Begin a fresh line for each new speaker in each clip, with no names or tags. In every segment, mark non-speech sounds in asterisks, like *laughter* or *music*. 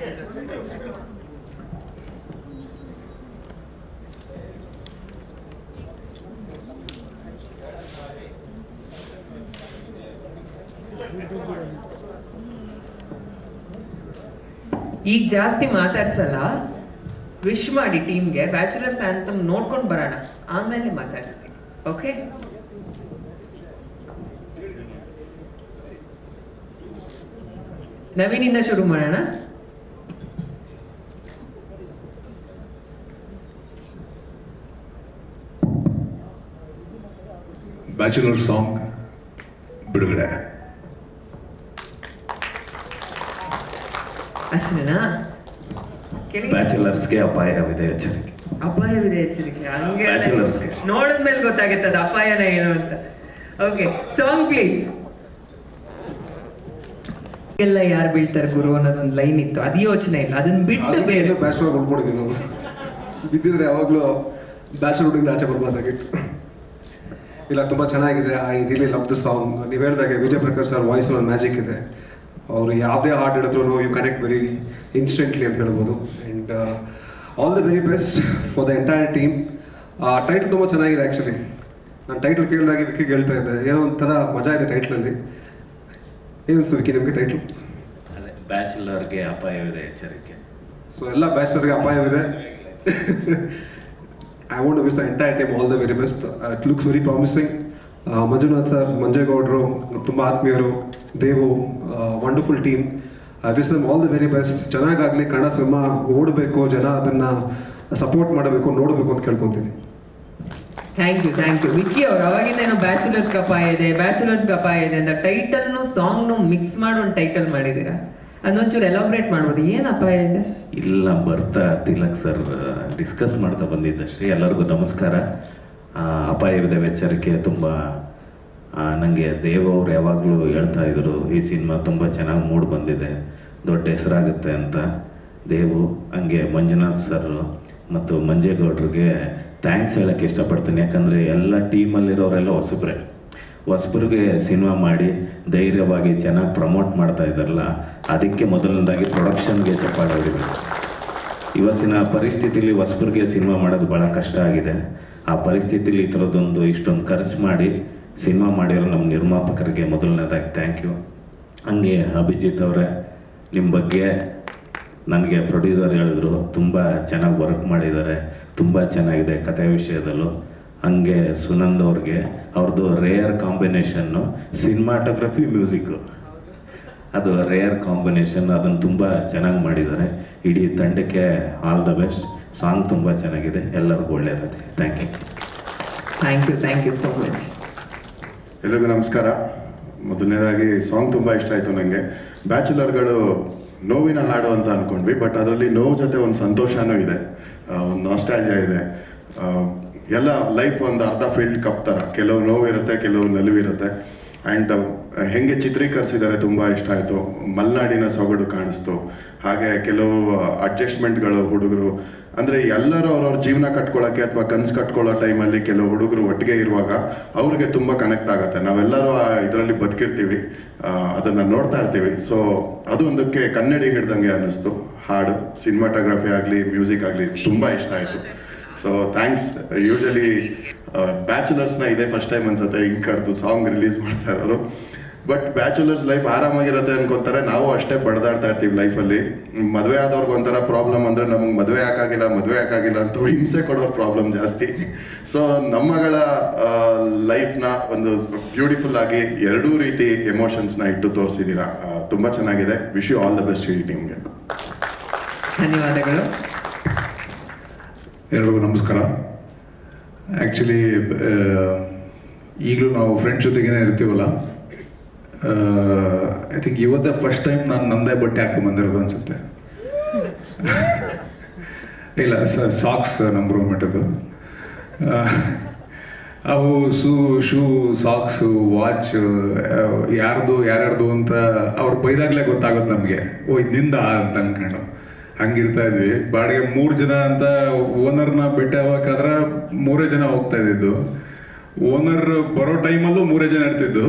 ಈಗ ಜಾಸ್ತಿ ಮಾತಾಡ್ಸಲ್ಲ? ವಿಶ್ ಮಾಡಿ ಟೀಮ್ಗೆ ಬ್ಯಾಚುಲರ್ಸ್ ಆಂಥಮ್ ನೋಡ್ಕೊಂಡು ಬರೋಣ. ಆಮೇಲೆ ಮಾತಾಡ್ಸ್ತೀನಿ. ಓಕೆ ನವೀನಿಂದ ಶುರು ಮಾಡೋಣ.
ಬ್ಯಾಚುಲರ್ ಸಾಂಗ್ ಬಿಡುಗಡೆ.
ಅಷ್ಟೇನಾ
ಬ್ಯಾಚುಲರ್ಸ್ಗೆ ಅಪಾಯವಿದೆ ಎಚ್ಚರಿಕೆ.
ಅಪಾಯವಿದೆ ಎಚ್ಚರಿಕೆ. ಹಂಗೆ
ಬ್ಯಾಚುಲರ್ಸ್ಗೆ.
ನೋಡಿದ್ಮೇಲೆ ಗೊತ್ತಾಗುತ್ತೆ ಅದು ಅಪಾಯನ ಏನು ಅಂತ. ಓಕೆ ಸಾಂಗ್ ಪ್ಲೀಸ್ ಎಲ್ಲ ಯಾರು ಬೀಳ್ತಾರೆ ಗುರು ಅನ್ನೋದೊಂದು ಲೈನ್ ಇತ್ತು. ಅದು ಯೋಚನೆ ಇಲ್ಲ. ಅದನ್ನ ಬಿಟ್ಟು ಬೇರೆ.
ಬ್ಯಾಚುಲರ್ ನಾವು ಬಿದ್ದಿದ್ರೆ ಯಾವಾಗಲೂ ಬ್ಯಾಚುಲರ್ ಹುಡುಗಿಂದ ಆಚೆ ಬರ್ಬಾರ್ದಾಗಿತ್ತು. ಇಲ್ಲ ತುಂಬ ಚೆನ್ನಾಗಿದೆ. I really love the song ನೀವು ಹೇಳಿದಾಗೆ ವಿಜಯ್ ಪ್ರಕಾಶ್ ಅವ್ರ ವಾಯ್ಸ್ ಒಂದು ಮ್ಯಾಜಿಕ್ ಇದೆ. ಅವರು ಯಾವುದೇ ಹಾಡು ಹಿಡಿದ್ರು ಯು ಕನೆಕ್ಟ್ ವೆರಿ ಇನ್ಸ್ಟೆಂಟ್ಲಿ ಅಂತ ಹೇಳ್ಬೋದು. And all the very best for the entire team title ತುಂಬ ಚೆನ್ನಾಗಿದೆ ಆ್ಯಕ್ಚುಲಿ ನಾನು ಟೈಟಲ್ ಕೇಳಿದಾಗ ವಿಕ್ಕಿ ಹೇಳ್ತಾ ಇದ್ದೆ. ಏನೋ ಒಂಥರ ಮಜಾ ಇದೆ ಟೈಟ್ಲಲ್ಲಿ ಏನು ಅನಿಸ್ತು ವಿಕಿ ನಿಮಗೆ ಟೈಟ್ಲು
ಅದೇ ಬ್ಯಾಚುಲರ್ಗೆ ಅಪಾಯವಿದೆ ಎಚ್ಚರಿಕೆ.
ಸೊ ಎಲ್ಲ ಬ್ಯಾಚುಲರ್ಗೆ ಅಪಾಯವಿದೆ. I want wish the entire time all the very best it looks very promising Manjunath sir ಮಂಜೇಗೌಡರು ತುಂಬ ಆತ್ಮೀಯರು Devu wonderful team I wish them all the very best ಚೆನ್ನಾಗಾಗಲಿ Kannada cinema ಓಡಬೇಕು, ಜನ ಅದನ್ನು ಸಪೋರ್ಟ್ ಮಾಡಬೇಕು, ನೋಡಬೇಕು ಅಂತ ಕೇಳ್ಕೊತೀನಿ.
Thank you thank you Vicky ಅವ್ರು, ಅವಾಗಿಂದ ಏನೋ ಬ್ಯಾಚುಲರ್ಸ್ ಅಪಾಯ ಇದೆ ಬ್ಯಾಚುಲರ್ಸ್ ಅಪಾಯ ಇದೆ ಅಂತ ಟೈಟಲ್ನು ಸಾಂಗ್ನು ಮಿಕ್ಸ್ ಮಾಡಿ ಒಂದು ಟೈಟಲ್ ಮಾಡಿದ್ದೀರಾ? ಅದೊಂಚೂರು ಎಲಾಬ್ರೇಟ್ ಮಾಡ್ಬೋದು. ಏನು ಅಪಾಯ ಇದೆ?
ಇಲ್ಲ, ಬರ್ತಾ ತಿಲಕ್ ಸರ್ ಡಿಸ್ಕಸ್ ಮಾಡ್ತಾ ಬಂದಿದ್ದಷ್ಟೇ. ಎಲ್ಲರಿಗೂ ನಮಸ್ಕಾರ. ಅಪಾಯವಿದೆ ಎಚ್ಚರಿಕೆ, ತುಂಬ ನನಗೆ ದೇವ್ ಅವ್ರು ಯಾವಾಗಲೂ ಹೇಳ್ತಾ ಇದ್ರು, ಈ ಸಿನಿಮಾ ತುಂಬ ಚೆನ್ನಾಗಿ ಮೂಡ್ ಬಂದಿದೆ, ದೊಡ್ಡ ಹೆಸರಾಗುತ್ತೆ ಅಂತ. ದೇವು, ಹಂಗೆ ಮಂಜುನಾಥ್ ಸರ್ ಮತ್ತು ಮಂಜೇಗೌಡ್ರಿಗೆ ಥ್ಯಾಂಕ್ಸ್ ಹೇಳಕ್ಕೆ ಇಷ್ಟಪಡ್ತೀನಿ. ಯಾಕಂದರೆ ಎಲ್ಲ ಟೀಮಲ್ಲಿರೋರೆಲ್ಲ ಹೊಸಬ್ರೆ. ಹೊಸಬ್ರಿಗೆ ಸಿನಿಮಾ ಮಾಡಿ ಧೈರ್ಯವಾಗಿ ಚೆನ್ನಾಗಿ ಪ್ರಮೋಟ್ ಮಾಡ್ತಾ ಇದ್ದಾರಲ್ಲ, ಅದಕ್ಕೆ ಮೊದಲನೇದಾಗಿ ಪ್ರೊಡಕ್ಷನ್ಗೆ ಚಪ್ಪಾಳೆ ಹೊಡಿಬೇಕು. ಇವತ್ತಿನ ಪರಿಸ್ಥಿತಿಲಿ ಹೊಸಬ್ರಿಗೆ ಸಿನಿಮಾ ಮಾಡೋದು ಭಾಳ ಕಷ್ಟ ಆಗಿದೆ. ಆ ಪರಿಸ್ಥಿತಿಲಿ ಈ ಥರದ್ದೊಂದು ಇಷ್ಟೊಂದು ಖರ್ಚು ಮಾಡಿ ಸಿನಿಮಾ ಮಾಡಿರೋ ನಮ್ಮ ನಿರ್ಮಾಪಕರಿಗೆ ಮೊದಲನೇದಾಗಿ ಥ್ಯಾಂಕ್ ಯು ಹಂಗೆ ಅಭಿಜಿತ್ ಅವರೇ ನಿಮ್ಮ ಬಗ್ಗೆ ನನಗೆ ಪ್ರೊಡ್ಯೂಸರ್ ಹೇಳಿದ್ರು, ತುಂಬ ಚೆನ್ನಾಗಿ ವರ್ಕ್ ಮಾಡಿದ್ದಾರೆ, ತುಂಬ ಚೆನ್ನಾಗಿದೆ ಕಥೆ ವಿಷಯದಲ್ಲೂ. ಹಂಗೆ ಸುನಂದ್ ಅವ್ರಿಗೆ ಅವ್ರದ್ದು ರೇಯರ್ ಕಾಂಬಿನೇಷನ್ನು ಸಿನಿಮಾಟೋಗ್ರಫಿ ಮ್ಯೂಸಿಕ್ಕು ಅದು ರೇಯರ್ ಕಾಂಬಿನೇಷನ್ ಅದನ್ನು ತುಂಬ ಚೆನ್ನಾಗಿ ಮಾಡಿದ್ದಾರೆ. ಇಡೀ ತಂಡಕ್ಕೆ ಆಲ್ ದ ಬೆಸ್ಟ್ ಸಾಂಗ್ ತುಂಬ ಚೆನ್ನಾಗಿದೆ. ಎಲ್ಲರಿಗೂ ಒಳ್ಳೆಯದಾಗಲಿ thank you
thank you thank you so much
ಎಲ್ರಿಗೂ ನಮಸ್ಕಾರ. ಮೊದಲನೇದಾಗಿ ಸಾಂಗ್ ತುಂಬ ಇಷ್ಟ ಆಯಿತು ನನಗೆ ಬ್ಯಾಚುಲರ್ಗಳು ನೋವಿನ ಹಾಡು ಅಂತ ಅಂದ್ಕೊಂಡ್ವಿ ಬಟ್ ಅದರಲ್ಲಿ ನೋವು ಜೊತೆ ಒಂದು ಸಂತೋಷನೂ ಇದೆ. ಒಂದು ನಾಸ್ಟಾಲ್ಜಿಯಾ ಇದೆ. ಎಲ್ಲ ಲೈಫ್ ಒಂದು ಅರ್ಧ ಫೀಲ್ಡ್ ಕಪ್ ಥರ ಕೆಲವು ನೋವಿರುತ್ತೆ, ಕೆಲವು ನಲಿವಿರುತ್ತೆ. ಆ್ಯಂಡ್ ಹೆಂಗೆ ಚಿತ್ರೀಕರಿಸಿದ್ದಾರೆ ತುಂಬ ಇಷ್ಟ ಆಯಿತು. ಮಲೆನಾಡಿನ ಸೊಗಡು ಕಾಣಿಸ್ತು. ಹಾಗೆ ಕೆಲವು ಅಡ್ಜಸ್ಟ್ಮೆಂಟ್ಗಳು ಹುಡುಗರು, ಅಂದರೆ ಎಲ್ಲರೂ ಅವ್ರವ್ರ ಜೀವನ ಕಟ್ಕೊಳ್ಳೋಕ್ಕೆ ಅಥವಾ ಕನ್ಸು ಕಟ್ಕೊಳ್ಳೋ ಟೈಮಲ್ಲಿ ಕೆಲವು ಹುಡುಗರು ಒಟ್ಟಿಗೆ ಇರುವಾಗ ಅವ್ರಿಗೆ ತುಂಬ ಕನೆಕ್ಟ್ ಆಗುತ್ತೆ. ನಾವೆಲ್ಲರೂ ಇದರಲ್ಲಿ ಬದುಕಿರ್ತೀವಿ. ಅದನ್ನು ನೋಡ್ತಾ ಇರ್ತೀವಿ. ಸೊ ಅದು ಒಂದಕ್ಕೆ ಕನ್ನಡಿ ಹಿಡ್ದಂಗೆ ಅನ್ನಿಸ್ತು. ಹಾಡು ಸಿನಿಮಾಟೋಗ್ರಫಿ ಆಗಲಿ ಮ್ಯೂಸಿಕ್ ಆಗಲಿ, ತುಂಬ ಇಷ್ಟ ಆಯಿತು. ಸೊ ಥ್ಯಾಂಕ್ಸ್ ಯೂಶಲಿ ಬ್ಯಾಚುಲರ್ಸ್ನ ಇದೇ ಫಸ್ಟ್ ಟೈಮ್ ಅನ್ಸುತ್ತೆ ಇಂಕರ್ದು ಕರೆದು ಸಾಂಗ್ ರಿಲೀಸ್ ಮಾಡ್ತಾ ಇರೋರು ಬಟ್ ಬ್ಯಾಚುಲರ್ಸ್ ಲೈಫ್ ಆರಾಮಾಗಿರುತ್ತೆ ಅನ್ಕೊಂತಾರೆ. ನಾವು ಅಷ್ಟೇ ಬಡದಾಡ್ತಾ ಇರ್ತೀವಿ ಲೈಫಲ್ಲಿ ಮದುವೆ ಆದವ್ರಿಗೆ ಒಂಥರ ಪ್ರಾಬ್ಲಮ್ ಅಂದ್ರೆ, ನಮಗೆ ಮದುವೆ ಯಾಕಾಗಿಲ್ಲ ಮದುವೆ ಯಾಕಾಗಿಲ್ಲ ಅಂತ ಹಿಂಸೆ ಕೊಡೋರ್ ಪ್ರಾಬ್ಲಮ್ ಜಾಸ್ತಿ. ಸೊ ನಮ್ಮಗಳ ಲೈಫ್ನ ಒಂದು ಬ್ಯೂಟಿಫುಲ್ ಆಗಿ ಎರಡೂ ರೀತಿ ಎಮೋಷನ್ಸ್ನ ಇಟ್ಟು ತೋರಿಸಿದ್ದೀರಾ ತುಂಬ ಚೆನ್ನಾಗಿದೆ. Wish you all the best ಈ ಟೀಮ್ಗೆ
ಧನ್ಯವಾದಗಳು.
ಎಲ್ರಿಗೂ ನಮಸ್ಕಾರ. ಆ್ಯಕ್ಚುಲಿ ಈಗಲೂ ನಾವು ಫ್ರೆಂಡ್ಸ್ ಜೊತೆಗೇನೆ ಇರ್ತೀವಲ್ಲ ಐ ಥಿಂಕ್ ಇವತ್ತೇ ಫಸ್ಟ್ ಟೈಮ್ ನಾನು ನಂದೇ ಬಟ್ಟೆ ಹಾಕಿ ಬಂದಿರೋದು ಅನಿಸುತ್ತೆ. ಇಲ್ಲ ಸಾಕ್ಸ್ ನಮ್ಮ ರೂಮ್ಮೇಟದು ಅವು ಶೂ ಶೂ ಸಾಕ್ಸು ವಾಚ್ ಯಾರ್ದು, ಯಾರ್ಯಾರ್ದು ಅಂತ ಅವ್ರು ಬೈದಾಗಲೇ ಗೊತ್ತಾಗುತ್ತೆ ನಮಗೆ. ಓ ಇದು ನಿಂದ ಅಂತ ಅನ್ಕೊಂಡು. ಹಂಗಿರ್ತಾ ಇದ್ವಿ. ಬಾಡಿಗೆ ಮೂರು ಜನ ಅಂತ ಓನರ್ನ ಭೇಟಿ ಆಗ್ಬೇಕಾದ್ರೆ ಮೂರೇ ಜನ ಹೋಗ್ತಾ ಇದ್ದಿದ್ದು. ಓನರ್ ಬರೋ ಟೈಮಲ್ಲೂ ಮೂರೇ ಜನ ಇರ್ತಿದ್ದು.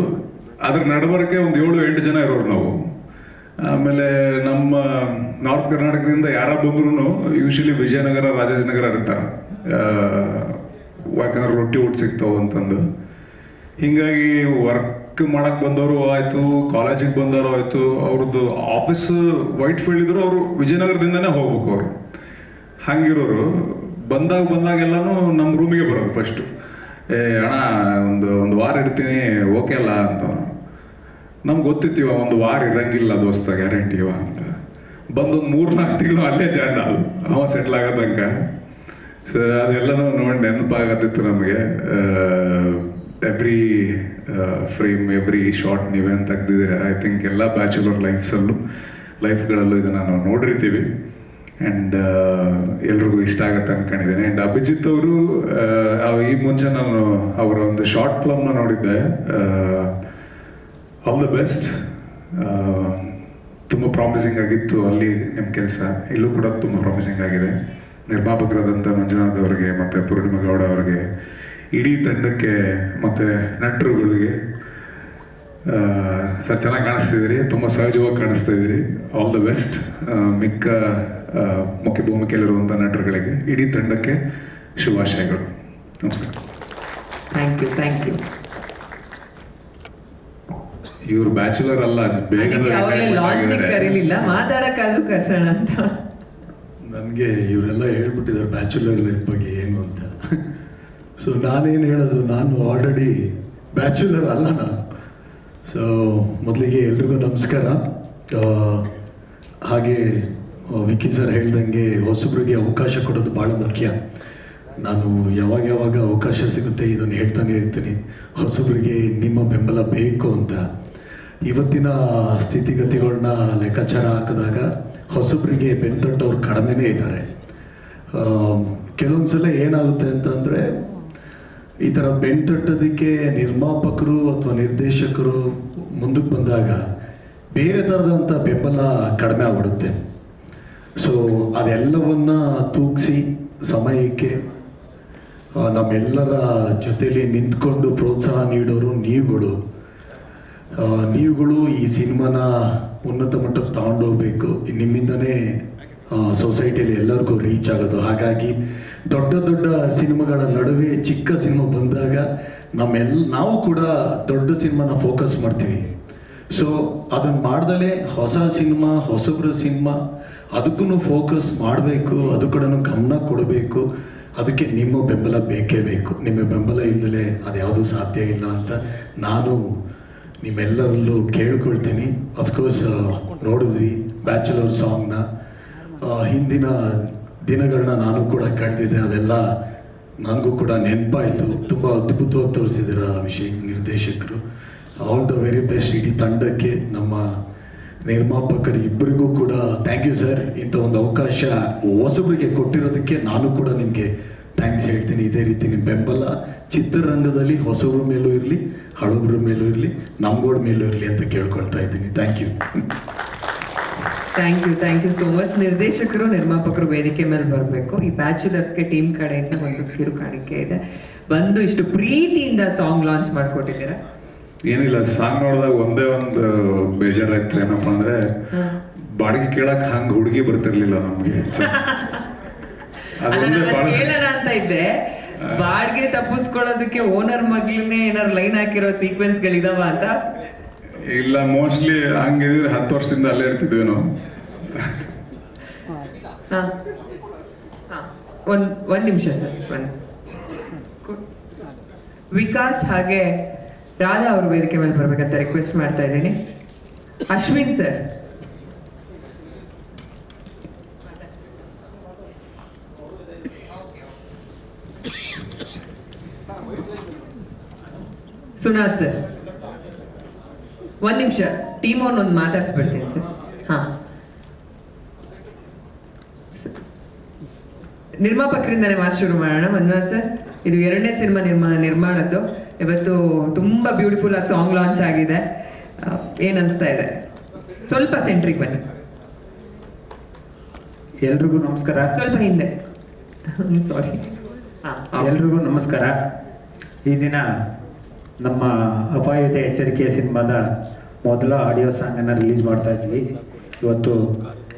ಅದ್ರ ನಡಬರಕ್ಕೆ ಒಂದು ಏಳು, ಎಂಟು ಜನ ಇರೋರು ನಾವು.
ಆಮೇಲೆ ನಮ್ಮ ನಾರ್ತ್ ಕರ್ನಾಟಕದಿಂದ ಯಾರ ಬಂದ್ರು ಯೂಶಲಿ ವಿಜಯನಗರ ರಾಜಾಜಿನಗರ ಇರ್ತಾರೆ. ಯಾಕಂದ್ರೆ ರೊಟ್ಟಿ ಊಟ ಸಿಗ್ತಾವ ಅಂತಂದು. ಹಿಂಗಾಗಿ ವರ್ಕ್ ಮಾಡಕ್ ಬಂದವರು ಆಯ್ತು, ಕಾಲೇಜಿಗೆ ಬಂದವರು ಆಯ್ತು, ಅವ್ರದ್ದು ಆಫೀಸ್ ವೈಟ್ ಫೀಲ್ಡ್ ಇದ್ರು ಅವರು ವಿಜಯನಗರದಿಂದನೇ ಹೋಗ್ಬೇಕು ಅವರು. ಹಂಗಿರೋರು. ಬಂದಾಗ ಬಂದಾಗೆಲ್ಲನೂ ನಮ್ಮ ರೂಮಿಗೆ ಬರೋದು ಫಸ್ಟು ಏ, ಅಣ್ಣ, ಒಂದು ಒಂದು ವಾರ ಇರ್ತೀನಿ ಓಕೆ ಅಲ್ಲ ಅಂತ ನಮ್ಗೆ ಗೊತ್ತಿತ್ತೀವ ಒಂದು ವಾರ ಇರಂಗಿಲ್ಲ ದೋಸ್ತ ಗ್ಯಾರಂಟಿ ಇವ ಅಂತ. ಬಂದೊಂದು ಮೂರು ನಾಲ್ಕು ತಿಂಗಳು ಅಲ್ಲೇ ಜಾಯ್ನ್ ಅದು ಅವ ಸೆಟ್ಲ್ ಆಗೋ ಸರ್ ಸೊ ಅದೆಲ್ಲನೂ ನೋಡಿ ನೆನಪಾಗತ್ತಿತ್ತು ನಮಗೆ. ಎವ್ರಿ ಫ್ರೇಮ್ ಎವ್ರಿ ಶಾರ್ಟ್ ನೀವೇನು ತೆಗ್ದಿದ್ದೀರ? ಐ ಥಿಂಕ್ ಎಲ್ಲ ಬ್ಯಾಚುಲರ್ ಲೈಫ್ಸಲ್ಲೂ ಲೈಫ್ಗಳಲ್ಲೂ ಇದನ್ನು ನಾವು ನೋಡಿರ್ತೀವಿ. ಆ್ಯಂಡ್ ಎಲ್ರಿಗೂ ಇಷ್ಟ ಆಗುತ್ತೆ ಅನ್ಕೊಂಡಿದ್ದೇನೆ. ಆ್ಯಂಡ್ ಅಭಿಜಿತ್ ಅವರು ಈ ಮುಂಚೆ ನಾನು ಅವರ ಒಂದು ಶಾರ್ಟ್ ಫಿಲಮ್ನ ನೋಡಿದ್ದೆ. ಆಲ್ ದ ಬೆಸ್ಟ್ ತುಂಬ ಪ್ರಾಮಿಸಿಂಗ್ ಆಗಿತ್ತು ಅಲ್ಲಿ ನಿಮ್ಮ ಕೆಲಸ. ಇಲ್ಲೂ ಕೂಡ ತುಂಬ ಪ್ರಾಮಿಸಿಂಗ್ ಆಗಿದೆ. ನಿರ್ಮಾಪಕರಾದಂಥ ಮಂಜುನಾಥ್ ಅವರಿಗೆ ಮತ್ತು ಪೂರ್ಣಿಮಾ ಗೌಡ ಅವರಿಗೆ. ಇಡೀ ತಂಡಕ್ಕೆ ಮತ್ತು ನಟರುಗಳಿಗೆ ಸರ್ ಚೆನ್ನಾಗಿ ಕಾಣಿಸ್ತಿದ್ದೀರಿ ತುಂಬ ಸಹಜವಾಗಿ ಕಾಣಿಸ್ತಾ ಇದ್ದೀರಿ. ಆಲ್ ದ ಬೆಸ್ಟ್ ಮಿಕ್ಕ ಮುಖ್ಯ ಭೂಮಿಕೆಯಲ್ಲಿರುವಂಥ ನಟರುಗಳಿಗೆ ಇಡೀ ತಂಡಕ್ಕೆ ಶುಭಾಶಯಗಳು. ನಮಸ್ಕಾರ.
ಥ್ಯಾಂಕ್ ಯು ಥ್ಯಾಂಕ್ ಯು
ಇವ್ರು ಬ್ಯಾಚುಲರ್ ಅಲ್ಲ ಬೇಗ
ಕರೀಲಿಲ್ಲ ಮಾತಾಡಕ್ಕಾದ್ರೂ ಕರ್ಸೋಣ ಅಂತ.
ನನಗೆ ಇವರೆಲ್ಲ ಹೇಳ್ಬಿಟ್ಟಿದ್ದಾರೆ ಬ್ಯಾಚುಲರ್ ಲೈಫ್ ಬಗ್ಗೆ ಏನು ಅಂತ. ಸೊ ನಾನೇನು ಹೇಳೋದು, ನಾನು ಆಲ್ರೆಡಿ ಬ್ಯಾಚುಲರ್ ಅಲ್ಲ ನಾನು ಸೊ ಮೊದಲಿಗೆ ಎಲ್ರಿಗೂ ನಮಸ್ಕಾರ. ಹಾಗೆ ವಿಕಿ ವಿಕ್ಕಿ ಸರ್ ಹೇಳ್ದಂಗೆ ಹೊಸಬ್ರಿಗೆ ಅವಕಾಶ ಕೊಡೋದು ಭಾಳ ಮುಖ್ಯ. ನಾನು ಯಾವಾಗ ಯಾವಾಗ ಅವಕಾಶ ಸಿಗುತ್ತೆ ಇದನ್ನು ಹೇಳ್ತಾನೆ ಇರ್ತೀನಿ. ಹೊಸಬ್ರಿಗೆ ನಿಮ್ಮ ಬೆಂಬಲ ಬೇಕು ಅಂತ. ಇವತ್ತಿನ ಸ್ಥಿತಿಗತಿಗಳನ್ನ ಲೆಕ್ಕಾಚಾರ ಹಾಕಿದಾಗ ಹೊಸಬ್ರಿಗೆ ಬೆಂತಟ್ಟವ್ರು ಕಡಿಮೆನೇ ಇದ್ದಾರೆ. ಕೆಲವೊಂದ್ಸಲ ಏನಾಗುತ್ತೆ ಅಂತಂದರೆ ಈ ಥರ ಬೆನ್ತಟ್ಟೋದಕ್ಕೆ ನಿರ್ಮಾಪಕರು ಅಥವಾ ನಿರ್ದೇಶಕರು ಮುಂದಕ್ಕೆ ಬಂದಾಗ ಬೇರೆ ಥರದಂಥ ಬೆಂಬಲ ಕಡಿಮೆ ಆಗ್ಬಿಡುತ್ತೆ. ಸೊ ಅದೆಲ್ಲವನ್ನ ತೂಗಿಸಿ ಸಮಯಕ್ಕೆ ನಮ್ಮೆಲ್ಲರ ಜೊತೆಲಿ ನಿಂತ್ಕೊಂಡು ಪ್ರೋತ್ಸಾಹ ನೀಡೋರು ನೀವುಗಳು. ನೀವುಗಳು ಈ ಸಿನಿಮಾನ ಉನ್ನತ ಮಟ್ಟಕ್ಕೆ ತಗೊಂಡೋಗ್ಬೇಕು. ನಿಮ್ಮಿಂದನೇ ಸೊಸೈಟಿಯಲ್ಲಿ ಎಲ್ಲರಿಗೂ ರೀಚ್ ಆಗೋದು. ಹಾಗಾಗಿ ದೊಡ್ಡ ದೊಡ್ಡ ಸಿನಿಮಾಗಳ ನಡುವೆ ಚಿಕ್ಕ ಸಿನಿಮಾ ಬಂದಾಗ ನಮ್ಮೆಲ್ಲ ನಾವು ಕೂಡ ದೊಡ್ಡ ಸಿನಿಮಾನ ಫೋಕಸ್ ಮಾಡ್ತೀವಿ. ಸೊ ಅದನ್ನು ಮಾಡ್ದಲೇ ಹೊಸ ಸಿನಿಮಾ, ಹೊಸಬ್ರ ಸಿನಿಮಾ ಅದಕ್ಕೂ ಫೋಕಸ್ ಮಾಡಬೇಕು, ಅದು ಕೂಡ ಗಮನ ಕೊಡಬೇಕು. ಅದಕ್ಕೆ ನಿಮ್ಮ ಬೆಂಬಲ ಬೇಕೇ ಬೇಕು. ನಿಮ್ಮ ಬೆಂಬಲ ಇಲ್ದಲೆ ಅದ್ಯಾವುದೂ ಸಾಧ್ಯ ಇಲ್ಲ ಅಂತ ನಾನು ನಿಮ್ಮೆಲ್ಲರಲ್ಲೂ ಕೇಳ್ಕೊಳ್ತೀನಿ. ಅಫ್ಕೋರ್ಸ್ ನೋಡಿದ್ವಿ ಬ್ಯಾಚುಲರ್ ಸಾಂಗ್ನ ಹಿಂದಿನ ದಿನಗಳನ್ನ ನಾನು ಕೂಡ ಕಳೆದಿದ್ದೆ ಅದೆಲ್ಲ ನನಗೂ ಕೂಡ ನೆನಪಾಯಿತು. ತುಂಬ ಅದ್ಭುತವಾಗಿ ತೋರಿಸಿದ್ದೀರ ವಿಷಯ ನಿರ್ದೇಶಕರು. ಆಲ್ ದ ವೆರಿ ಬೆಸ್ಟ್ ಇಡೀ ತಂಡಕ್ಕೆ, ನಮ್ಮ ನಿರ್ಮಾಪಕರು ಇಬ್ಬರಿಗೂ ಕೂಡ ಥ್ಯಾಂಕ್ ಯು ಸರ್ ಇಂಥ ಒಂದು ಅವಕಾಶ ಹೊಸಬರಿಗೆ ಕೊಟ್ಟಿರೋದಕ್ಕೆ ನಾನು ಕೂಡ ನಿಮಗೆ ಥ್ಯಾಂಕ್ಸ್ ಹೇಳ್ತೀನಿ. ಇದೇ ರೀತಿ ನಿಮ್ಮ ಬೆಂಬಲ. ಚಿತ್ರರಂಗದಲ್ಲಿ ಹೊಸಬ್ರ ಮೇಲೂ ಇರಲಿ, ಹಳಬ್ರ ಮೇಲೂ ಇರಲಿ ನಮ್ಗೋಡ್ ಮೇಲೂ ಇರಲಿ ಅಂತ ಕೇಳ್ಕೊಳ್ತಾ ಇದ್ದೀನಿ. Thank you
thank you thank you so much ನಿರ್ದೇಶಕರು ನಿರ್ಮಾಪಕರು ವೇದಿಕೆ ಮೇಲೆ ಬರಬೇಕು. ಈ ಬ್ಯಾಚುಲರ್ಸ್ಗೆ ಟೀಮ್ ಕಡೆಯಿಂದ ಒಂದು ಕಿರು ಕಾಣಿಕೆ ಇದೆ. ಬಂದು ಇಷ್ಟು ಪ್ರೀತಿಯಿಂದ ಸಾಂಗ್ ಲಾಂಚ್ ಮಾಡಿಕೊಟ್ಟಿದ್ದೀರಾ?
ಏನಿಲ್ಲ ಸಾಂಗ್ ನೋಡಿದಾಗ ಒಂದೇ ಒಂದು ಬೇಜಾರಾಯ್ತು ಏನಪ್ಪ ಅಂದ್ರೆ ಬಾಡಿಗೆ ಕೇಳಕ್ ಹಂಗ್ ಹುಡುಗಿ ಬರ್ತಿರ್ಲಿಲ್ಲ ನಮ್ಗೆ *laughs*
ಕೇಳೋಣ ಅಂತ ಇದ್ದೆ. ಬಾಡಿಗೆ ತಪ್ಪಿಸ್ಕೊಳ್ಳೋದಕ್ಕೆ ಓನರ್ ಮಗ್ಲನ್ನೇ ಏನಾರು ಲೈನ್ ಹಾಕಿರೋ ಸೀಕ್ವೆನ್ಸ್ ಗಳಿದಾವ ಅಂತ?
ಇಲ್ಲ ಮೋಸ್ಟ್ಲಿ ಹಂಗಿದ್ರೆ ಹತ್ತು ವರ್ಷದಿಂದ ಅಲ್ಲೇ ಇರ್ತಿದ್ವಿ ನಾವು.
ಹಾ. ಹಾಂ. ಒಂದ್ ಒಂದ್ ನಿಮಿಷ ಸರ್ ಒಂದ್ ವಿಕಾಸ್ ಹಾಗೆ ರಾಧಾ ಅವರು ವೇದಿಕೆ ಮೇಲೆ ಬರ್ಬೇಕಂತ ರಿಕ್ವೆಸ್ಟ್ ಮಾಡ್ತಾ ಇದ್ದೀನಿ. ಅಶ್ವಿನ್ ಸರ್. ಸುನಾಥ್ ಸರ್. ಒಂದ್ ನಿಮಿಷ ಟೀಮ್ ಅವ್ರನ್ನ ಒಂದು ಮಾತಾಡ್ಸ್ಬಿಡ್ತೀನಿ ಸರ್. ಹಾ. ನಿರ್ಮಾಪಕರಿಂದನೇ ಮಾತು ಶುರು ಮಾಡೋಣ. ಮಂಜುನಾಥ್ ಸರ್ ಇದು ಎರಡನೇ ಸಿನಿಮಾ ನಿರ್ಮಾ ನಿರ್ಮಾಣದ್ದು. ಇವತ್ತು ತುಂಬಾ ಬ್ಯೂಟಿಫುಲ್ ಆಗಿ ಸಾಂಗ್ ಲಾಂಚ್ ಆಗಿದೆ. ಏನ್ ಅನ್ಸ್ತಾ ಇದೆ? ಸ್ವಲ್ಪ ಸೆಂಟ್ರಿಗೆ ಬನ್ನಿ.
ಎಲ್ರಿಗೂ ನಮಸ್ಕಾರ.
ಸ್ವಲ್ಪ ಹಿಂದೆ. ಸಾರಿ
ಎಲ್ರಿಗೂ ನಮಸ್ಕಾರ. ಈ ದಿನ ನಮ್ಮ ಅಪಾಯತೆ ಎಚ್ಚರಿಕೆ ಸಿನಿಮಾದ ಮೊದಲ ಆಡಿಯೋ ಸಾಂಗನ್ನು ರಿಲೀಸ್ ಮಾಡ್ತಾ ಇದ್ವಿ. ಇವತ್ತು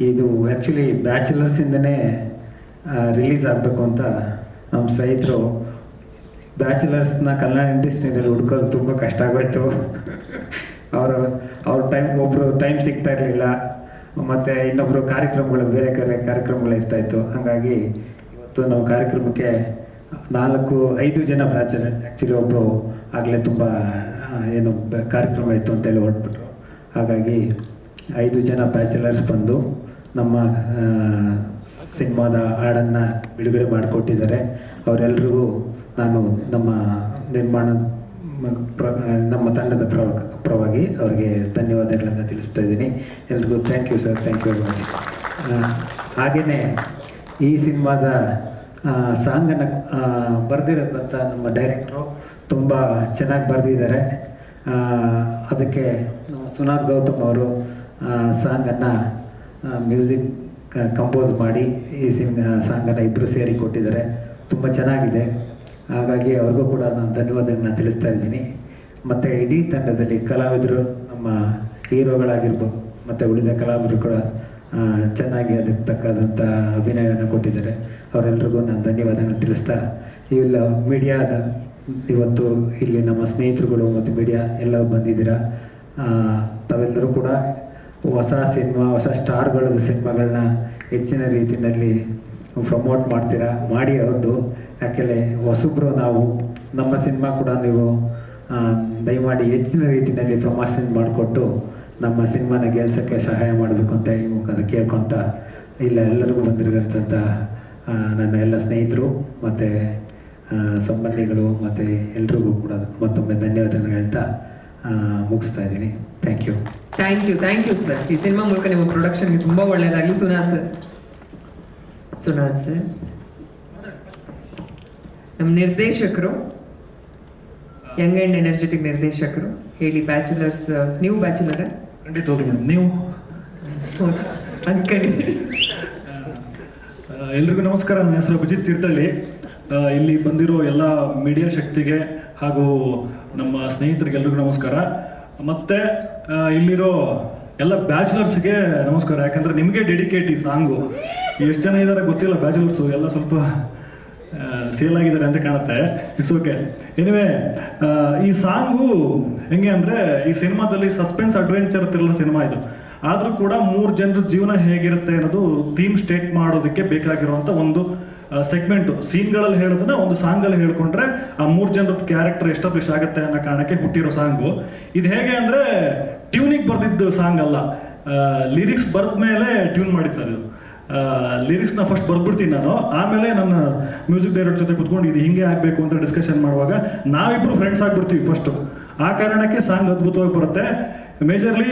ಇದು ಆ್ಯಕ್ಚುಲಿ ಬ್ಯಾಚುಲರ್ಸಿಂದನೇ ರಿಲೀಸ್ ಆಗಬೇಕು ಅಂತ ನಮ್ಮ ಸ್ನೇಹಿತರು ಬ್ಯಾಚುಲರ್ಸ್ನ ಕನ್ನಡ ಇಂಡಸ್ಟ್ರಿನಲ್ಲಿ ಹುಡ್ಕೋದು ತುಂಬ ಕಷ್ಟ ಆಗೋಯ್ತು. ಅವರು, ಅವ್ರ ಟೈಮ್ ಒಬ್ಬರು ಟೈಮ್ ಸಿಗ್ತಾ ಇರಲಿಲ್ಲ. ಮತ್ತು ಇನ್ನೊಬ್ಬರು ಕಾರ್ಯಕ್ರಮಗಳು, ಬೇರೆ ಬೇರೆ ಕಾರ್ಯಕ್ರಮಗಳು ಇರ್ತಾ ಇತ್ತು. ಹಾಗಾಗಿ ಇವತ್ತು ನಮ್ಮ ಕಾರ್ಯಕ್ರಮಕ್ಕೆ ನಾಲ್ಕು, ಐದು ಜನ ಬ್ಯಾಚುಲರ್ ಆ್ಯಕ್ಚುಲಿ ಒಬ್ಬರು ಆಗಲೇ ತುಂಬ ಏನು ಕಾರ್ಯಕ್ರಮ ಇತ್ತು ಅಂತೇಳಿ ಹೊರಟ್ಬಿಟ್ರು. ಹಾಗಾಗಿ ಐದು ಜನ ಬ್ಯಾಚುಲರ್ಸ್ ಬಂದು ನಮ್ಮ ಸಿನಿಮಾದ ಹಾಡನ್ನು ಬಿಡುಗಡೆ ಮಾಡಿಕೊಟ್ಟಿದ್ದಾರೆ. ಅವರೆಲ್ರಿಗೂ ನಾನು ನಮ್ಮ ನಿರ್ಮಾಣ ನಮ್ಮ ತಂಡದ ಪರ ಪರವಾಗಿ ಅವರಿಗೆ ಧನ್ಯವಾದಗಳನ್ನು ತಿಳಿಸ್ತಾ ಇದ್ದೀನಿ. ಎಲ್ರಿಗೂ thank you sir thank you very much ಹಾಗೆಯೇ ಈ ಸಿನಿಮಾದ ಸಾಂಗನ್ನು ಬರೆದಿರೋದಂತ ನಮ್ಮ ಡೈರೆಕ್ಟ್ರು ತುಂಬ ಚೆನ್ನಾಗಿ ಬರೆದಿದ್ದಾರೆ. ಅದಕ್ಕೆ ಸುನಾಥ್ ಗೌತಮ್ ಅವರು ಸಾಂಗನ್ನು ಮ್ಯೂಸಿಕ್ ಕಂಪೋಸ್ ಮಾಡಿ ಈ ಸಿನ್ ಸಾಂಗನ್ನು ಇಬ್ಬರು ಸೇರಿ ಕೊಟ್ಟಿದ್ದಾರೆ. ತುಂಬ ಚೆನ್ನಾಗಿದೆ. ಹಾಗಾಗಿ ಅವ್ರಿಗೂ ಕೂಡ ನಾನು ಧನ್ಯವಾದಗಳನ್ನ ತಿಳಿಸ್ತಾ ಇದ್ದೀನಿ. ಮತ್ತು ಇಡೀ ತಂಡದಲ್ಲಿ ಕಲಾವಿದರು, ನಮ್ಮ ಹೀರೋಗಳಾಗಿರ್ಬೋದು ಮತ್ತು ಉಳಿದ ಕಲಾವಿದರು ಕೂಡ ಚೆನ್ನಾಗಿ ಅದಕ್ಕೆ ತಕ್ಕಾದಂಥ ಅಭಿನಯವನ್ನು ಕೊಟ್ಟಿದ್ದಾರೆ. ಅವರೆಲ್ರಿಗೂ ನಾನು ಧನ್ಯವಾದಗಳನ್ನು ತಿಳಿಸ್ತಾ ಇವೆಲ್ಲ ಮೀಡಿಯಾದ, ಇವತ್ತು ಇಲ್ಲಿ ನಮ್ಮ ಸ್ನೇಹಿತರುಗಳು ಮತ್ತು ಮೀಡಿಯಾ ಎಲ್ಲ ಬಂದಿದ್ದೀರಾ? ತಾವೆಲ್ಲರೂ ಕೂಡ ಹೊಸ ಸಿನಿಮಾ, ಹೊಸ ಸ್ಟಾರ್ಗಳದ್ದು ಸಿನಿಮಾಗಳನ್ನ ಹೆಚ್ಚಿನ ರೀತಿಯಲ್ಲಿ ಪ್ರಮೋಟ್ ಮಾಡ್ತೀರಾ? ಮಾಡಿ ಅವ್ರದ್ದು ಯಾಕೆಲ್ಲ ಹೊಸಬ್ರು ನಾವು, ನಮ್ಮ ಸಿನಿಮಾ ಕೂಡ ನೀವು ದಯಮಾಡಿ ಹೆಚ್ಚಿನ ರೀತಿಯಲ್ಲಿ ಪ್ರಮೋಷನ್ ಮಾಡಿಕೊಟ್ಟು ನಮ್ಮ ಸಿನಿಮಾನ ಗೆಲ್ಸೋಕ್ಕೆ ಸಹಾಯ ಮಾಡಬೇಕು ಅಂತ ಈ ಮುಖಾಂತರ ಕೇಳ್ಕೊತ ಇಲ್ಲ ಎಲ್ಲರಿಗೂ ಬಂದಿರತಕ್ಕಂಥ ನನ್ನ ಎಲ್ಲ ಸ್ನೇಹಿತರು ಮತ್ತು ಸಂಬಂಧಿಗಳು ಮತ್ತು ಎಲ್ರಿಗೂ ಕೂಡ ಮತ್ತೊಮ್ಮೆ ಧನ್ಯವಾದಗಳು ಹೇಳ್ತಾ ಮುಗಿಸ್ತಾ ಇದ್ದೀನಿ. Thank you
thank you thank you sir ಈ ಸಿನಿಮಾ ಮೂಲಕ ನಿಮ್ಮ ಪ್ರೊಡಕ್ಷನ್ಗೆ ತುಂಬ ಒಳ್ಳೆಯದಾಗಲಿ ಸುನಾ ಸರ್ ಸುನಾಥ್ ಸರ್ ನಮ್ಮ ನಿರ್ದೇಶಕರು ಯಂಗ್ ಅಂಡ್ ಎನರ್ಜೆಟಿಕ್ ನಿರ್ದೇಶಕರು ಹೇಳಿ ಬ್ಯಾಚುಲರ್ಸ್ ನೀವು ಬ್ಯಾಚುಲರ್
ಖಂಡಿತ ಮೇಡಮ್ ನೀವು?
ಅನ್ಕೊಂಡಿದ್ದೀನಿ.
ಆ, ಎಲ್ರಿಗೂ ನಮಸ್ಕಾರ ನನ್ನ ಹೆಸರು ಅಭಿಜಿತ್ ತೀರ್ಥಳ್ಳಿ ಇಲ್ಲಿ ಬಂದಿರೋ ಎಲ್ಲ ಮೀಡಿಯಾ ಶಕ್ತಿಗೆ ಹಾಗೂ ನಮ್ಮ ಸ್ನೇಹಿತರಿಗೆ ಎಲ್ರಿಗೂ ನಮಸ್ಕಾರ. ಮತ್ತೆ ಇಲ್ಲಿರೋ ಎಲ್ಲ ಬ್ಯಾಚುಲರ್ಸ್ಗೆ ನಮಸ್ಕಾರ. ಯಾಕಂದ್ರೆ ನಿಮಗೆ ಡೆಡಿಕೇಟ್ ಈ ಸಾಂಗು ಎಷ್ಟು ಜನ ಇದ್ದಾರೆ ಗೊತ್ತಿಲ್ಲ, ಬ್ಯಾಚುಲರ್ಸು ಎಲ್ಲ ಸ್ವಲ್ಪ ಸೇಲ್ ಆಗಿದ್ದಾರೆ ಅಂತ ಕಾಣುತ್ತೆ. ಇಟ್ಸ್ ಓಕೆ ಎನಿವೆ ಈ ಸಾಂಗು ಹೆಂಗೆ ಅಂದರೆ ಈ ಸಿನಿಮಾದಲ್ಲಿ ಸಸ್ಪೆನ್ಸ್ ಅಡ್ವೆಂಚರ್ ಥ್ರಿಲ್ಲರ್ ಸಿನಿಮಾ ಇದು. ಆದರೂ ಕೂಡ ಮೂರು ಜನರ ಜೀವನ ಹೇಗಿರುತ್ತೆ ಅನ್ನೋದು ಥೀಮ್ ಸ್ಟೇಟ್ ಮಾಡೋದಕ್ಕೆ ಬೇಕಾಗಿರುವಂಥ ಒಂದು ಸೆಗ್ಮೆಂಟ್ ಸೀನ್ಗಳಲ್ಲಿ ಹೇಳೋದನ್ನ ಒಂದು ಸಾಂಗಲ್ಲಿ ಹೇಳ್ಕೊಂಡ್ರೆ ಆ ಮೂರು ಜನರ ಕ್ಯಾರೆಕ್ಟರ್ ಎಸ್ಟಾಬ್ಲಿಷ್ ಆಗುತ್ತೆ ಅನ್ನೋ ಕಾರಣಕ್ಕೆ ಹುಟ್ಟಿರೋ ಸಾಂಗು ಇದು ಹೇಗೆ ಅಂದ್ರೆ ಟ್ಯೂನಿಗೆ ಬರ್ದಿದ್ದು ಸಾಂಗ್ ಅಲ್ಲ. ಲಿರಿಕ್ಸ್ ಬರೆದ ಮೇಲೆ ಟ್ಯೂನ್ ಮಾಡಿದ್ದು ಸರ್ ಇದು. ಲಿರಿಕ್ಸ್ನ ಫಸ್ಟ್ ಬರ್ದ್ಬಿಡ್ತೀನಿ ನಾನು. ಆಮೇಲೆ ನನ್ನ ಮ್ಯೂಸಿಕ್ ಡೈರೆಕ್ಟರ್ ಜೊತೆ ಕುತ್ಕೊಂಡು ಇದು ಹಿಂಗೆ ಆಗಬೇಕು ಅಂತ ಡಿಸ್ಕಷನ್ ಮಾಡುವಾಗ ನಾವಿಬ್ರು ಫ್ರೆಂಡ್ಸ್ ಆಗಿಬಿಡ್ತೀವಿ ಫಸ್ಟ್ ಆ ಕಾರಣಕ್ಕೆ ಸಾಂಗ್ ಅದ್ಭುತವಾಗಿ ಬರುತ್ತೆ. ಮೇಜರ್ಲಿ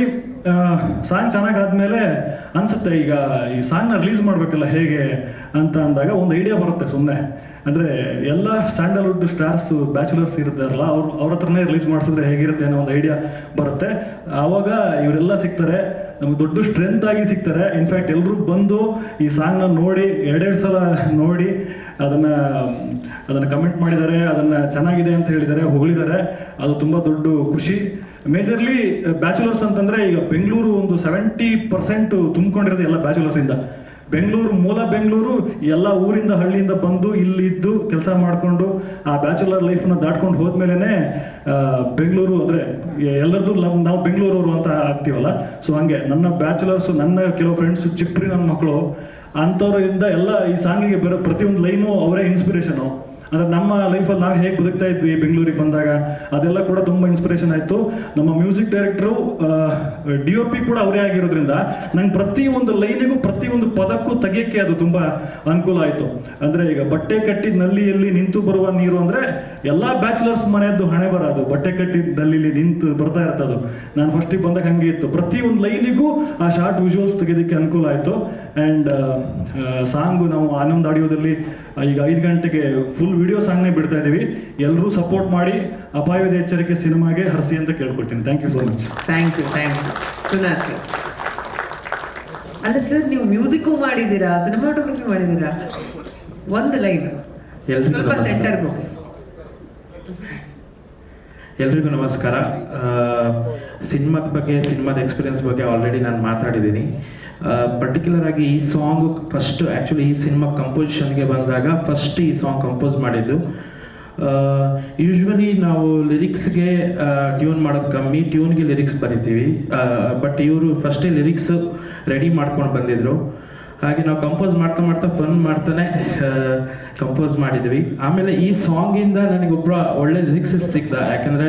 ಸಾಂಗ್ ಚೆನ್ನಾಗಾದ್ಮೇಲೆ ಅನ್ಸುತ್ತೆ ಈಗ ಈ ಸಾಂಗ್ನ ರಿಲೀಸ್ ಮಾಡಬೇಕಲ್ಲ ಹೇಗೆ ಅಂತ ಅಂದಾಗ ಒಂದು ಐಡಿಯಾ ಬರುತ್ತೆ ಸುಮ್ಮನೆ ಅಂದರೆ ಎಲ್ಲ ಸ್ಯಾಂಡಲ್ವುಡ್ ಸ್ಟಾರ್ಸ್ ಬ್ಯಾಚುಲರ್ಸ್ ಇರ್ತಾರಲ್ಲ, ಅವ್ರು ಅವ್ರ ಹತ್ರನೇ ರಿಲೀಸ್ ಮಾಡಿಸಿದ್ರೆ ಹೇಗಿರುತ್ತೆ ಅನ್ನೋ ಒಂದು ಐಡಿಯಾ ಬರುತ್ತೆ. ಆವಾಗ ಇವರೆಲ್ಲ ಸಿಗ್ತಾರೆ, ನಮ್ಗೆ ದೊಡ್ಡ ಸ್ಟ್ರೆಂತ್ ಆಗಿ ಸಿಗ್ತಾರೆ. ಇನ್ಫ್ಯಾಕ್ಟ್ ಎಲ್ಲರೂ ಬಂದು ಈ ಸಾಂಗ್ನ ನೋಡಿ, ಎರಡೆರಡು ಸಲ ನೋಡಿ ಅದನ್ನ ಅದನ್ನ ಕಮೆಂಟ್ ಮಾಡಿದ್ದಾರೆ, ಅದನ್ನ ಚೆನ್ನಾಗಿದೆ ಅಂತ ಹೇಳಿದ್ದಾರೆ, ಹೊಗಳಿದ್ದಾರೆ. ಅದು ತುಂಬಾ ದೊಡ್ಡ ಖುಷಿ. ಮೇಜರ್ಲಿ ಬ್ಯಾಚುಲರ್ಸ್ ಅಂತಂದ್ರೆ ಈಗ ಬೆಂಗಳೂರು ಒಂದು ಸೆವೆಂಟಿ ಪರ್ಸೆಂಟ್ ತುಂಬಿಕೊಂಡಿರೋದು ಎಲ್ಲ ಬ್ಯಾಚುಲರ್ಸ್ ಇಂದ. ಬೆಂಗಳೂರು ಮೂಲ ಬೆಂಗಳೂರು ಎಲ್ಲ ಊರಿಂದ, ಹಳ್ಳಿಯಿಂದ ಬಂದು ಇಲ್ಲಿದ್ದು ಕೆಲಸ ಮಾಡಿಕೊಂಡು, ಆ ಬ್ಯಾಚುಲರ್ ಲೈಫ್ನ ದಾಟ್ಕೊಂಡು ಹೋದ್ಮೇಲೆ ಬೆಂಗಳೂರು ಅಂದರೆ ಎಲ್ಲರದ್ದು ನಾವು ಬೆಂಗಳೂರವರು ಅಂತ ಆಗ್ತೀವಲ್ಲ? ಸೊ ಹಂಗೆ ನನ್ನ ಬ್ಯಾಚುಲರ್ಸ್ ನನ್ನ ಕೆಲವು ಫ್ರೆಂಡ್ಸ್ ಚಿಪ್ರಿ ನನ್ನ ಮಕ್ಕಳು ಅಂಥವ್ರಿಂದ ಎಲ್ಲ ಈ ಸಾಂಗಿಗೆ ಬರೋ ಪ್ರತಿಯೊಂದು ಲೈನು ಅವರೇ ಇನ್ಸ್ಪಿರೇಷನು ಅಂದ್ರೆ ನಮ್ಮ ಲೈಫಲ್ಲಿ ನಾವು ಹೇಗೆ ಬದುಕ್ತಾ ಇದ್ವಿ, ಬೆಂಗಳೂರಿಗೆ ಬಂದಾಗ, ಅದೆಲ್ಲ ಕೂಡ ತುಂಬ ಇನ್ಸ್ಪಿರೇಷನ್ ಆಯಿತು. ನಮ್ಮ music director D O P ಕೂಡ ಅವರೇ ಆಗಿರೋದ್ರಿಂದ ನಂಗೆ ಪ್ರತಿ ಒಂದು ಲೈನಿಗೂ ಪ್ರತಿ ಒಂದು ಪದಕ್ಕೂ ತೆಗಿಯಕ್ಕೆ ಅದು ತುಂಬ ಅನುಕೂಲ ಆಯಿತು. ಅಂದರೆ ಈಗ ಬಟ್ಟೆ ಕಟ್ಟಿದ ನಲ್ಲಿಯಲ್ಲಿ ನಿಂತು ಬರುವ ನೀರು ಅಂದರೆ ಎಲ್ಲ ಬ್ಯಾಚುಲರ್ಸ್ ಮನೆಯದ್ದು ಹಣೆ ಬರೋದು ಬಟ್ಟೆ ಕಟ್ಟಿದ ನಲ್ಲಿಲಿ ನಿಂತು ಬರ್ತಾ ಇರ್ತದು. ನಾನು ಫಸ್ಟಿಗೆ ಬಂದಾಗ ಹಂಗೆ ಇತ್ತು. ಪ್ರತಿ ಒಂದು ಲೈನಿಗೂ ಆ ಶಾರ್ಟ್ ವಿಜುವಲ್ಸ್ ತೆಗೆಯೋದಕ್ಕೆ ಅನುಕೂಲ ಆಯಿತು. ಆ್ಯಂಡ್ ಸಾಂಗು ನಾವು ಆನಂದ್ ಆಡಿಯೋದಲ್ಲಿ ಈಗ ಐದು ಗಂಟೆಗೆ ಫುಲ್ ವಿಡಿಯೋ ಸಾಂಗ್ನೇ ಬಿಡ್ತಾ ಇದ್ದೀವಿ. ಎಲ್ಲರೂ ಸಪೋರ್ಟ್ ಮಾಡಿ ಅಪಾಯದ ಎಚ್ಚರಿಕೆ ಸಿನಿಮಾಗೆ ಹರಿಸಿ ಅಂತ ಕೇಳ್ಕೊಳ್ತೀನಿ. Thank you so much
thank you thank you Sunath sir ಅಲ್ಲ ಸರ್ ನೀವು ಮ್ಯೂಸಿಕ್ಕು ಮಾಡಿದ್ದೀರಾ? ಸಿನಿಮಾಟೋಗ್ರಫಿ ಮಾಡಿದ್ದೀರಾ? ಒಂದು ಲೈನ್ ಸ್ವಲ್ಪ ಸೆಂಟರ್
ಎಲ್ರಿಗೂ ನಮಸ್ಕಾರ. ಸಿನಿಮಾದ ಬಗ್ಗೆ, ಸಿನಿಮಾದ ಎಕ್ಸ್ಪೀರಿಯನ್ಸ್ ಬಗ್ಗೆ ಆಲ್ರೆಡಿ ನಾನು ಮಾತಾಡಿದ್ದೀನಿ. ಪರ್ಟಿಕ್ಯುಲರ್ ಆಗಿ ಈ ಸಾಂಗ್ ಫಸ್ಟ್ ಆ್ಯಕ್ಚುಲಿ ಈ ಸಿನಿಮಾ ಕಂಪೋಸಿಷನ್ಗೆ ಬಂದಾಗ ಫಸ್ಟ್ ಈ ಸಾಂಗ್ ಕಂಪೋಸ್ ಮಾಡಿದ್ದು. ಯೂಶ್ವಲಿ ನಾವು ಲಿರಿಕ್ಸ್ಗೆ ಟ್ಯೂನ್ ಮಾಡೋದು ಕಮ್ಮಿ ಟ್ಯೂನ್ಗೆ ಲಿರಿಕ್ಸ್ ಬರಿತೀವಿ. ಬಟ್ ಇವರು ಫಸ್ಟೇ ಲಿರಿಕ್ಸ್ ರೆಡಿ ಮಾಡ್ಕೊಂಡು ಬಂದಿದ್ರು. ಹಾಗೆ ನಾವು ಕಂಪೋಸ್ ಮಾಡ್ತಾ ಮಾಡ್ತಾ ಫನ್ ಮಾಡ್ತಾನೆ ಕಂಪೋಸ್ ಮಾಡಿದ್ವಿ. ಆಮೇಲೆ ಈ ಸಾಂಗಿಂದ ನನಗೊಬ್ಬ ಒಳ್ಳೆ ಲಿರಿಕ್ಸ್ ಸಿಕ್ತ ಯಾಕಂದ್ರೆ